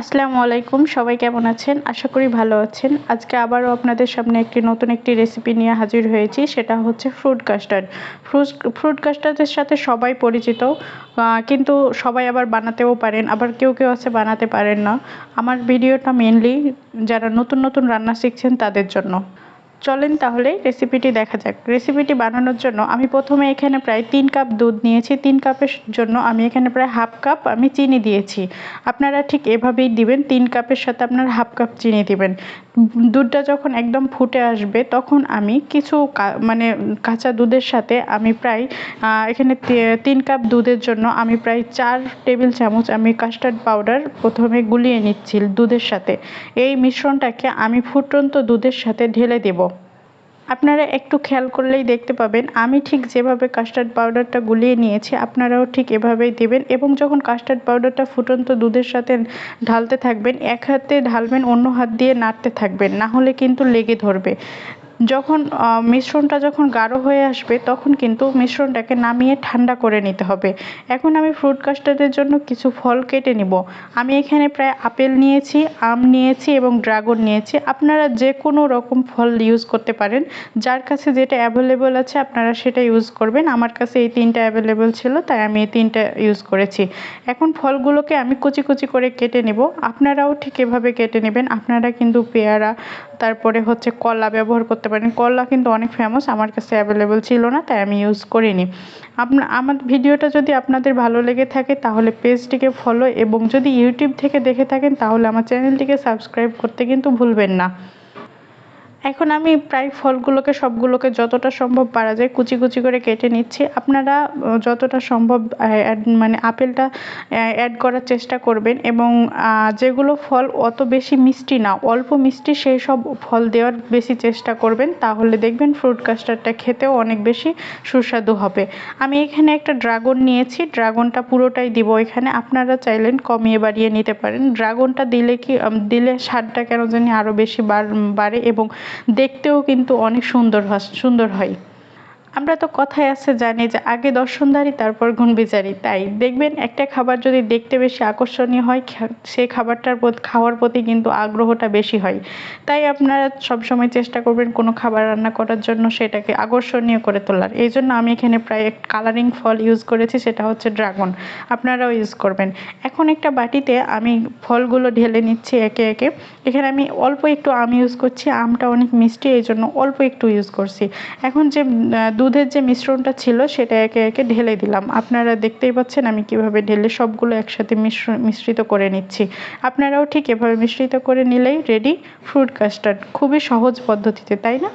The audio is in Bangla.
আসসালামু আলাইকুম, সবাই কেমন আছেন? আশা করি ভালো আছেন। আজকে আবারও আপনাদের সামনে একটি নতুন একটি রেসিপি নিয়ে হাজির হয়েছি, সেটা হচ্ছে ফ্রুট কাস্টার্ড ফ্রুট ফ্রুট কাস্টার্ডের সাথে সবাই পরিচিত কিন্তু সবাই আবার বানাতেও পারেন, আবার কেউ কেউ আছে বানাতে পারেন না। আমার ভিডিওটা মেনলি যারা নতুন নতুন রান্না শিখছেন তাদের জন্য। চলেন তাহলে রেসিপিটি দেখা যাক। রেসিপিটি বানানোর জন্য আমি প্রথমে এখানে প্রায় তিন কাপ দুধ নিয়েছি। তিন কাপের জন্য আমি এখানে প্রায় হাফ কাপ আমি চিনি দিয়েছি। আপনারা ঠিক এভাবেই দিবেন, তিন কাপের সাথে আপনার হাফ কাপ চিনি দিবেন। দুধটা যখন একদম ফুটে আসবে, তখন আমি কিছু মানে কাঁচা দুধের সাথে আমি প্রায় এখানে তিন কাপ দুধের জন্য আমি প্রায় চার টেবিল চামচ আমি কাস্টার্ড পাউডার প্রথমে গুলিয়ে নিচ্ছি দুধের সাথে। এই মিশ্রণটাকে আমি ফুটন্ত দুধের সাথে ঢেলে দেবো। আপনারা একটু খেয়াল করলেই দেখতে পাবেন, আমি ঠিক যেভাবে কাস্টার্ড পাউডারটা গুলিয়ে নিয়েছি, আপনারাও ঠিক এভাবেই দেবেন এবং যখন কাস্টার্ড পাউডারটা ফুটন্ত দুধের সাথে ঢালতে থাকবেন, এক হাতে ঢালবেন, অন্য হাত দিয়ে নাড়তে থাকবেন, না হলে কিন্তু লেগে ধরবে। যখন মিশ্রণটা যখন গাঢ় হয়ে আসবে, তখন কিন্তু মিশ্রণটাকে নামিয়ে ঠান্ডা করে নিতে হবে। এখন আমি ফ্রুট কাস্টার্ডের জন্য কিছু ফল কেটে নিব। আমি এখানে প্রায় আপেল নিয়েছি, আম নিয়েছি এবং ড্রাগন নিয়েছি। আপনারা যে কোনো রকম ফল ইউজ করতে পারেন। যার কাছে যেটা অ্যাভেলেবল আছে, আপনারা সেটা ইউজ করবেন। আমার কাছে এই তিনটা অ্যাভেলেবল ছিল, তাই আমি এই তিনটা ইউজ করেছি। এখন ফলগুলোকে আমি কুচি কুচি করে কেটে নেব। আপনারাও ঠিক এভাবে কেটে নেবেন। আপনারা কিন্তু পেয়ারা তারপরে হচ্ছে কলা ব্যবহার করতে পারেন। কলা কিন্তু অনেক ফেমাস আমার কাছে অ্যাভেলেবেল ছিল না, তাই আমি ইউজ করিনি। আপনার আমার ভিডিওটা যদি আপনাদের ভালো লেগে থাকে, তাহলে পেজটিকে ফলো এবং যদি ইউটিউব থেকে দেখে থাকেন, তাহলে আমার চ্যানেলটিকে সাবস্ক্রাইব করতে কিন্তু ভুলবেন না। এখন আমি প্রায় ফলগুলোকে, সবগুলোকে যতটা সম্ভব পারা যায়, কুচি কুচি করে কেটে নিচ্ছি। আপনারা যতটা সম্ভব মানে আপেলটা অ্যাড করার চেষ্টা করবেন এবং যেগুলো ফল অত বেশি মিষ্টি না, অল্প মিষ্টি সেই সব ফল দেওয়ার বেশি চেষ্টা করবেন। তাহলে দেখবেন ফ্রুট কাস্টার্ডটা খেতেও অনেক বেশি সুস্বাদু হবে। আমি এখানে একটা ড্রাগন নিয়েছি ড্রাগনটা পুরোটাই দিব এখানে। আপনারা চাইলেন কমিয়ে বাড়িয়ে নিতে পারেন। ড্রাগনটা দিলে কি দিলে স্বাদটা কেন জানি আরও বেশি বাড়ে এবং দেখতেও কিন্তু অনেক সুন্দর সুন্দর হয়। আমরা তো কথায় আছে জানি যে আগে দর্শনদারি, তারপর গুণবিচারি। তাই দেখবেন একটা খাবার যদি দেখতে বেশি আকর্ষণীয় হয় সেই খাবারটার খাওয়ার প্রতি কিন্তু আগ্রহটা বেশি হয়। তাই আপনারা সবসময় চেষ্টা করবেন কোনো খাবার রান্না করার জন্য সেটাকে আকর্ষণীয় করে তোলার। এই জন্য আমি এখানে প্রায় কালারিং ফল ইউজ করেছি, সেটা হচ্ছে ড্রাগন আপনারাও ইউজ করবেন। এখন একটা বাটিতে আমি ফলগুলো ঢেলে নিচ্ছি একে একে। এখানে আমি অল্প একটু আম ইউজ করছি, আমটা অনেক মিষ্টি, এই জন্য অল্প একটু ইউজ করছি। এখন যে দুধের যে মিশ্রণটা ছিল সেটা একে একে ঢেলে দিলাম। আপনারা দেখতেই পাচ্ছেন আমি কীভাবে ঢেলে সবগুলো একসাথে মিশ্র, মিশ্রিত করে নিচ্ছি। আপনারাও ঠিক এভাবে মিশ্রিত করে নিলেই রেডি ফ্রুট কাস্টার্ড খুবই সহজ পদ্ধতিতে, তাই না?